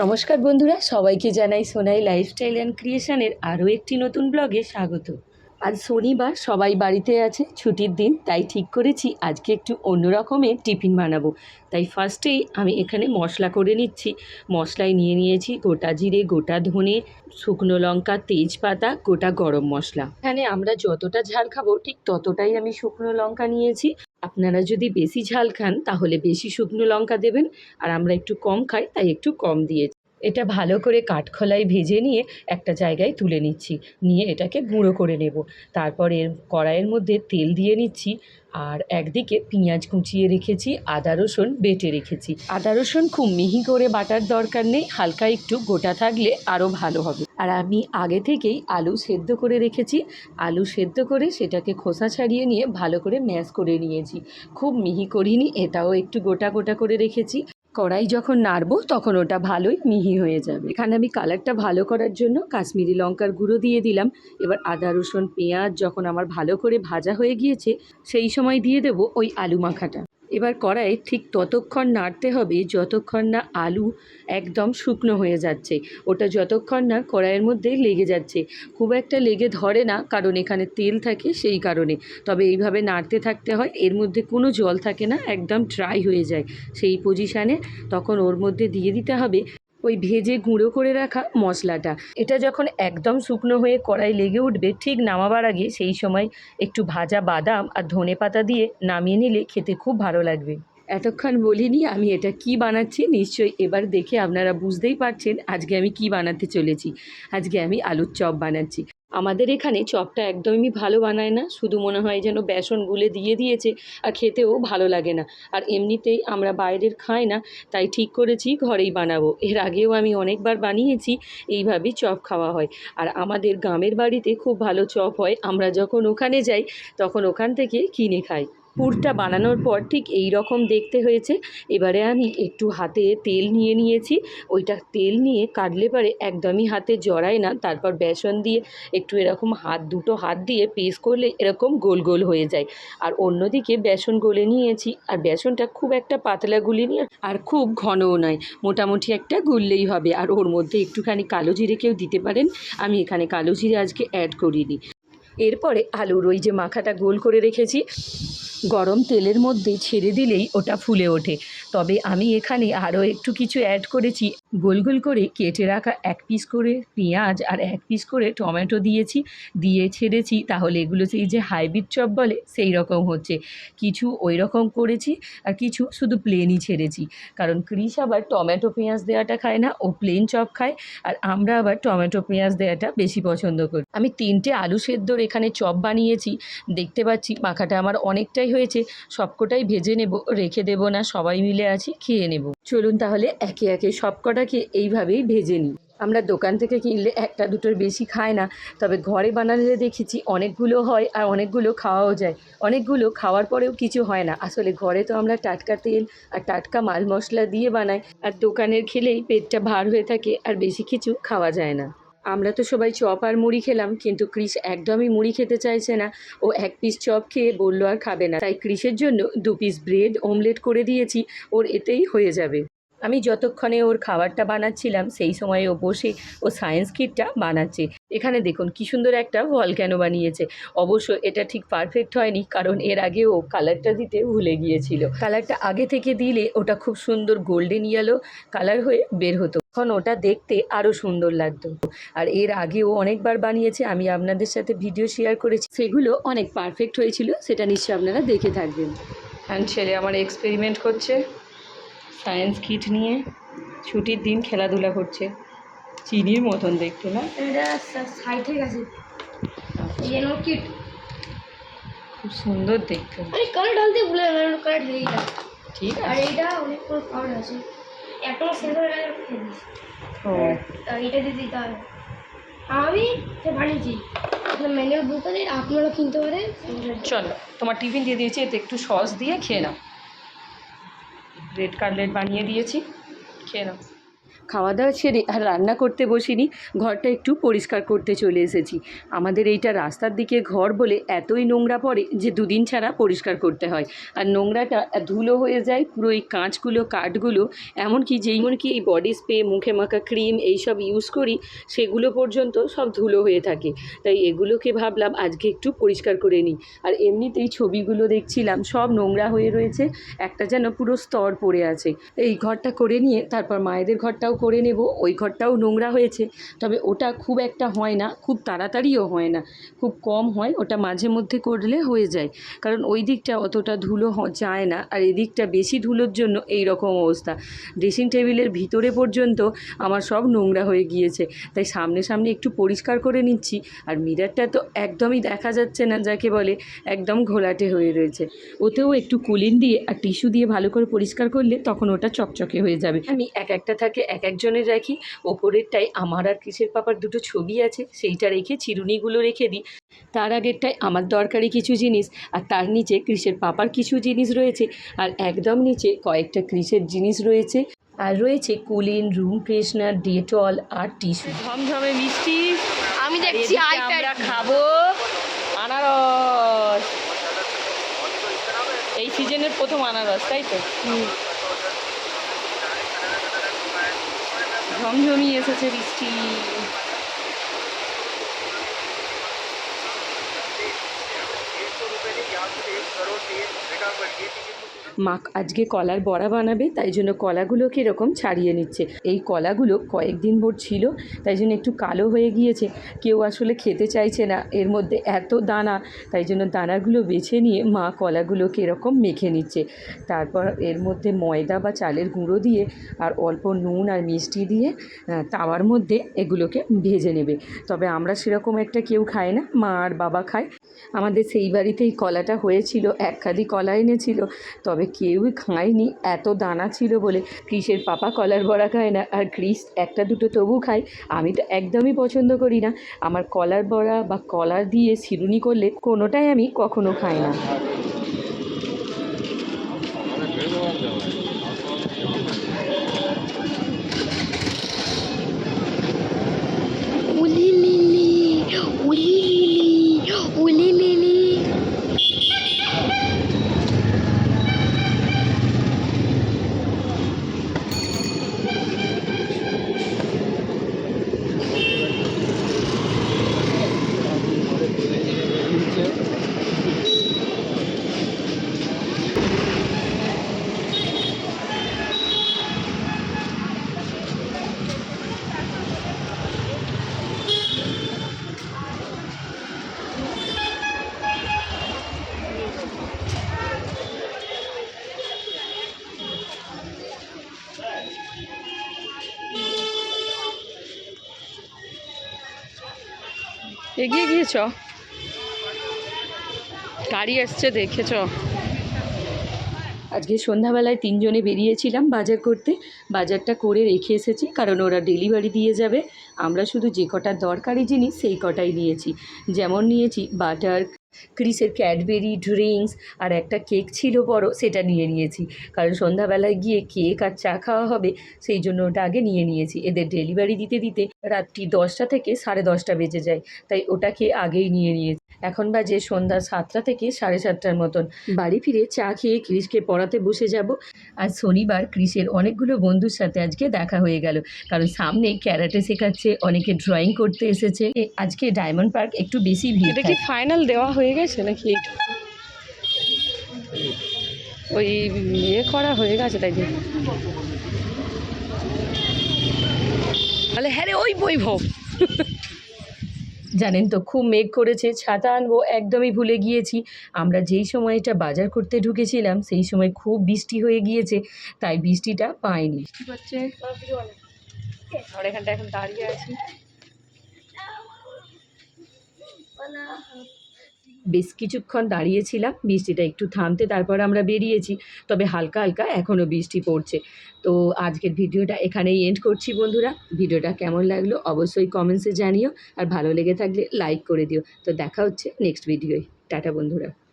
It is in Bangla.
নমস্কার। বন্ধুরা সবাইকে জানাই সোনাই লাইফস্টাইল অ্যান্ড ক্রিয়েশনের আরও একটি নতুন ব্লগে স্বাগত। আজ শনিবার সবাই বাড়িতে আছে, ছুটির দিন, তাই ঠিক করেছি আজকে একটু অন্য রকমের টিফিন বানাবো। তাই ফার্স্টেই আমি এখানে মশলা করে নিচ্ছি। মশলায় নিয়ে নিয়েছি গোটা জিরে, গোটা ধনে, শুকনো লঙ্কা, তেজপাতা, গোটা গরম মশলা। এখানে আমরা যতটা ঝাল খাব ঠিক ততটাই আমি শুকনো লঙ্কা নিয়েছি। আপনারা যদি বেশি ঝাল খান তাহলে বেশি শুকনো লঙ্কা দেবেন। আর আমরা একটু কম খাই, তাই একটু কম দিয়েছি। এটা ভালো করে কাঠখোলায় ভেজে নিয়ে একটা জায়গায় তুলে নিচ্ছি। নিয়ে এটাকে গুঁড়ো করে নেব। তারপর এর কড়াইয়ের মধ্যে তেল দিয়ে নিচ্ছি আর একদিকে পেঁয়াজ কুচিয়ে রেখেছি, আদা রসুন বেটে রেখেছি। আদা রসুন খুব মিহি করে বাটার দরকার নেই, হালকা একটু গোটা থাকলে আরও ভালো হবে। আর আমি আগে থেকেই আলু সেদ্ধ করে রেখেছি। আলু সেদ্ধ করে সেটাকে খোসা ছাড়িয়ে নিয়ে ভালো করে ম্যাশ করে নিয়েছি। খুব মিহি করিনি, এটাও একটু গোটা গোটা করে রেখেছি। কড়াই যখন নাড়বো, তখন ওটা ভালোই মিহি হয়ে যাবে। এখানে আমি কালারটা ভালো করার জন্য কাশ্মীরি লঙ্কার গুঁড়ো দিয়ে দিলাম। এবার আদা, রসুন, পেঁয়াজ যখন আমার ভালো করে ভাজা হয়ে গিয়েছে, সেই সময় দিয়ে দেব ওই আলু মাখাটা। এবার কড়াই ঠিক ততক্ষণ নাড়তে হবে যতক্ষণ না আলু একদম শুকনো হয়ে যাচ্ছে। ওটা যতক্ষণ না কড়াইয়ের মধ্যে লেগে যাচ্ছে। খুব একটা লেগে ধরে না, কারণ এখানে তেল থাকে সেই কারণে। তবে এইভাবে নাড়তে থাকতে হয়, এর মধ্যে কোনো জল থাকে না, একদম ড্রাই হয়ে যায়। সেই পজিশানে তখন ওর মধ্যে দিয়ে দিতে হবে ওই ভেজে গুঁড়ো করে রাখা মশলাটা। এটা যখন একদম শুকনো হয়ে কড়াই লেগে উঠবে, ঠিক নামাবার আগে সেই সময় একটু ভাজা বাদাম আর ধনে পাতা দিয়ে নামিয়ে নিলে খেতে খুব ভালো লাগবে। এতক্ষণ বলিনি আমি এটা কি বানাচ্ছি, নিশ্চয়ই এবার দেখে আপনারা বুঝতেই পারছেন আজকে আমি কি বানাতে চলেছি। আজকে আমি আলুর চপ বানাচ্ছি। আমাদের এখানে চপটা একদমই ভালো বানায় না। শুধু মনে হয় যেন বেসন গুলে দিয়ে দিয়েছে আর খেতেও ভালো লাগে না। আর এমনিতেই আমরা বাইরের খাই না, তাই ঠিক করেছি ঘরেই বানাবো। এর আগেও আমি অনেকবার বানিয়েছি, এইভাবেই চপ খাওয়া হয়। আর আমাদের গ্রামের বাড়িতে খুব ভালো চপ হয়। আমরা যখন ওখানে যাই, তখন ওখান থেকে কিনে খাই। পুরটা বানানোর পর ঠিক এই রকম দেখতে হয়েছে। এবারে আমি একটু হাতে তেল নিয়ে নিয়েছি। ওইটা তেল নিয়ে কাটলে পরে একদমই হাতে জড়ায় না। তারপর বেসন দিয়ে একটু এরকম হাত, দুটো হাত দিয়ে পেস্ট করলে এরকম গোল গোল হয়ে যায়। আর অন্যদিকে বেসন গলে নিয়েছি। আর বেসনটা খুব একটা পাতলা গুলি নিয়ে আর খুব ঘনও নয়। মোটামুটি একটা গুললেই হবে। আর ওর মধ্যে একটুখানি কালো জিরে কেউ দিতে পারেন। আমি এখানে কালো জিরে আজকে অ্যাড করিনি। এরপরে আলুর ওই যে মাখাটা গোল করে রেখেছি। গরম তেলের মধ্যে ছেড়ে দিলেই ওটা ফুলে ওঠে। তবে আমি এখানে আরও একটু কিছু অ্যাড করেছি। গোল গোল করে কেটে রাখা এক পিস করে পেঁয়াজ আর এক পিস করে টমেটো দিয়েছি, দিয়ে ছেড়েছি। তাহলে এগুলো সেই যে হাইব্রিড চপ বলে, সেই রকম হচ্ছে। কিছু ওই রকম করেছি আর কিছু শুধু প্লেনই ছেড়েছি। কারণ ক্রিস আবার টমেটো পেঁয়াজ দেওয়াটা খায় না, ও প্লেন চপ খায়। আর আমরা আবার টমেটো পেঁয়াজ দেওয়াটা বেশি পছন্দ করি। আমি তিনটে আলু সেদ্ধর এখানে চপ বানিয়েছি। দেখতে পাচ্ছি মাখাটা আমার অনেকটাই হয়েছে। সবকটাই ভেজে নেব, রেখে দেব না, সবাই মিলে আছি, খেয়ে নেব। চলুন তাহলে একে একে সব কটাকে এইভাবেই ভেজে নিই। আমরা দোকান থেকে কিনলে একটা দুটোর বেশি খায় না, তবে ঘরে বানালে দেখেছি অনেকগুলো হয় আর অনেকগুলো খাওয়াও যায়। অনেকগুলো খাওয়ার পরেও কিছু হয় না। আসলে ঘরে তো আমরা টাটকা তেল আর টাটকা মাল মশলা দিয়ে বানাই, আর দোকানের খেলেই পেটটা ভার হয়ে থাকে আর বেশি কিছু খাওয়া যায় না। আমরা তো সবাই চপ আর মুড়ি খেলাম, কিন্তু ক্রিস একদমই মুড়ি খেতে চাইছে না। ও এক পিস চপ খেয়ে বলল আর খাবে না। তাই ক্রিসের জন্য দু পিস ব্রেড অমলেট করে দিয়েছি, ওর এতেই হয়ে যাবে। আমি যতক্ষণে ওর খাবারটা বানাচ্ছিলাম, সেই সময়ে ও বসে ও সায়েন্স কিটটা বানাচ্ছে। এখানে দেখুন কি সুন্দর একটা ভলক্যানো বানিয়েছে। অবশ্য এটা ঠিক পারফেক্ট হয়নি, কারণ এর আগে ও কালারটা দিতে ভুলে গিয়েছিল। কালারটা আগে থেকে দিলে ওটা খুব সুন্দর গোল্ডেন ইয়েলো কালার হয়ে বের হতো। তখন ওটা দেখতে আরও সুন্দর লাগতো। আর এর আগেও অনেকবার বানিয়েছে, আমি আপনাদের সাথে ভিডিও শেয়ার করেছি। সেগুলো অনেক পারফেক্ট হয়েছিল, সেটা নিশ্চয়ই আপনারা দেখে থাকবেন। অ্যান্ড ছেলে আমার এক্সপেরিমেন্ট করছে। সায়েন্স কিট নিয়ে ছুটির দিন খেলাধুলা করছে। চিনির মতন দেখতে না? এটা গেছে। কিট খুব সুন্দর দেখতে। আমি কালার ঢালতে ভুলে গেলাম কালার ঢেলে দিলাম। ঠিক আর এইটা অনেক করে কালার আছে। একটা শেষ হয়ে গেলে ও। আর দিয়ে দিতে হবে। আমি বানিয়েছি। বুক আছে আপনারা কিনতে পারেন। চলো তোমার টিফিন দিয়ে দিয়েছি এতে একটু সস দিয়ে খেয়ে নাও। রেড কাটলেট বানিয়ে দিয়েছি। খেয়ে নাও। খাওয়া দাওয়া সেরে আর রান্না করতে বসিনি, ঘরটা একটু পরিষ্কার করতে চলে এসেছি। আমাদের এইটা রাস্তার দিকে ঘর বলে এতই নোংরা পড়ে যে দুদিন ছাড়া পরিষ্কার করতে হয়। আর নোংরাটা ধুলো হয়ে যায়, পুরো এই কাঁচগুলো, কাঠগুলো, এমনকি যেই এমনকি এই বডি স্প্রে মুখে মাখা ক্রিম এইসব ইউজ করি, সেগুলো পর্যন্ত সব ধুলো হয়ে থাকে। তাই এগুলোকে ভাবলাম আজকে একটু পরিষ্কার করে নিই। আর এমনিতেই ছবিগুলো দেখছিলাম, সব নোংরা হয়ে রয়েছে, একটা যেন পুরো স্তর পড়ে আছে। এই ঘরটা করে নিয়ে তারপর মায়েদের ঘরটাও করে নেব, ওই ঘরটাও নোংরা হয়েছে। তবে ওটা খুব একটা হয় না, খুব তাড়াতাড়িও হয় না, খুব কম হয়, ওটা মাঝে মধ্যে করলে হয়ে যায়। কারণ ওই দিকটা অতটা ধুলো যায় না, আর এদিকটা বেশি ধুলোর জন্য এই রকম অবস্থা। ড্রেসিং টেবিলের ভিতরে পর্যন্ত আমার সব নোংরা হয়ে গিয়েছে, তাই সামনে সামনে একটু পরিষ্কার করে নিচ্ছি, আর মিরারটা তো একদমই দেখা যাচ্ছে না, যাকে বলে একদম ঘোলাটে হয়ে রয়েছে। ওতেও একটু কুলিন দিয়ে আর টিস্যু দিয়ে ভালো করে পরিষ্কার করলে তখন ওটা চকচকে হয়ে যাবে। আমি এক একটা থাকে এক একজনের রাখি ওপরেরটাই আমার আর কিসের পাপার দুটো ছবি আছে সেইটা রেখে চিরুনিগুলো রেখে দিই। তার আগেরটায় আমার দরকারি কিছু জিনিস আর তার নিচে ক্রিসের পাপার কিছু জিনিস রয়েছে আর একদম নিচে কয়েকটা ক্রিসের জিনিস রয়েছে। আর রয়েছে কুলিন রুম ফ্রেশনার ডেটল আর টিস্যু। ঝমঝমে মিষ্টি। আমি দেখছি আমরা খাব আনারস। এই সিজনের প্রথম আনারস তাই তো? ঝমঝমি এসেছে বৃষ্টি। মা আজকে কলার বড়া বানাবে, তাই জন্য কলাগুলোকে এরকম ছাড়িয়ে নিচ্ছে। এই কলাগুলো কয়েকদিন ভোর ছিল, তাই জন্য একটু কালো হয়ে গিয়েছে। কেউ আসলে খেতে চাইছে না, এর মধ্যে এত দানা, তাই জন্য দানাগুলো বেছে নিয়ে মা কলাগুলোকে এরকম মেখে নিচ্ছে। তারপর এর মধ্যে ময়দা বা চালের গুঁড়ো দিয়ে আর অল্প নুন আর মিষ্টি দিয়ে তাওয়ার মধ্যে এগুলোকে ভেজে নেবে। তবে আমরা সেরকম একটা কেউ খাই না, মা আর বাবা খায়। আমাদের সেই বাড়িতেই কলাটা হয়েছিল এক খাদি কলা এনেছিল। তবে কেউই খায়নি। এত দানা ছিল বলে ক্রিসের পাপা কলার বড়া খায় না, আর ক্রিস একটা দুটো তবু খায়। আমি তো একদমই পছন্দ করি না। আমার কলার বড়া বা কলার দিয়ে সিরুনি করলে কোনোটাই আমি কখনো খাই না। এগিয়ে গিয়েছ? গাড়ি আসছে, দেখেছ? আজকে সন্ধ্যাবেলায় তিনজনে বেরিয়েছিলাম বাজার করতে। বাজারটা করে রেখে এসেছি, কারণ ওরা ডেলিভারি দিয়ে যাবে। আমরা শুধু যে কটা দরকারি জিনিস, সেই কটাই নিয়েছি। যেমন নিয়েছি বাটার ক্রিসের ক্যাডবেরি ড্রিঙ্কস আর একটা কেক ছিল বড় সেটা নিয়ে নিয়েছি। কারণ সন্ধ্যাবেলায় গিয়ে কেক আর চা খাওয়া হবে সেই জন্য ওটা আগে নিয়ে নিয়েছি। এদের ডেলিভারি দিতে দিতে রাত্রি দশটা থেকে সাড়ে দশটা বেজে যায় তাই ওটাকে আগেই নিয়ে নিয়েছি। এখন বাজে সন্ধ্যা সাতটা থেকে সাড়ে সাতটার মতন। বাড়ি ফিরে চা খেয়ে ক্রিসকে পড়াতে বসে যাব। আর শনিবার ক্রিসের অনেকগুলো বন্ধুর সাথে আজকে দেখা হয়ে গেল। কারণ সামনে ক্যারাটে শেখাচ্ছে অনেকে ড্রয়িং করতে এসেছে। আজকে ডায়মন্ড পার্ক একটু বেশি ভিড় এটা কি ফাইনাল দেওয়া হয়ে গেছে নাকি? ওই ইয়ে করা হয়ে গেছে তাই তাহলে হ্যাঁ রে, ওই বৈভব। জানেন তো, খুব মেঘ করেছে, ছাতা আনব, একদমই ভুলে গিয়েছি। আমরা যেই সময়টা বাজার করতে ঢুকেছিলাম, সেই সময় খুব বৃষ্টি হয়ে গিয়েছে, তাই বৃষ্টিটা পাইনি। এখন দাঁড়িয়ে আছি। বেশ কিছুক্ষণ দাঁড়িয়েছিলাম, বৃষ্টিটা একটু থামতে তারপর আমরা বেরিয়েছি, তবে হালকা হালকা এখনও বৃষ্টি পড়ছে। তো আজকের ভিডিওটা এখানেই এন্ড করছি বন্ধুরা। ভিডিওটা কেমন লাগল অবশ্যই কমেন্টসে জানিও, আর ভালো লেগে থাকলে লাইক করে দিও। তো দেখা হচ্ছে নেক্সট ভিডিওয় টাটা বন্ধুরা।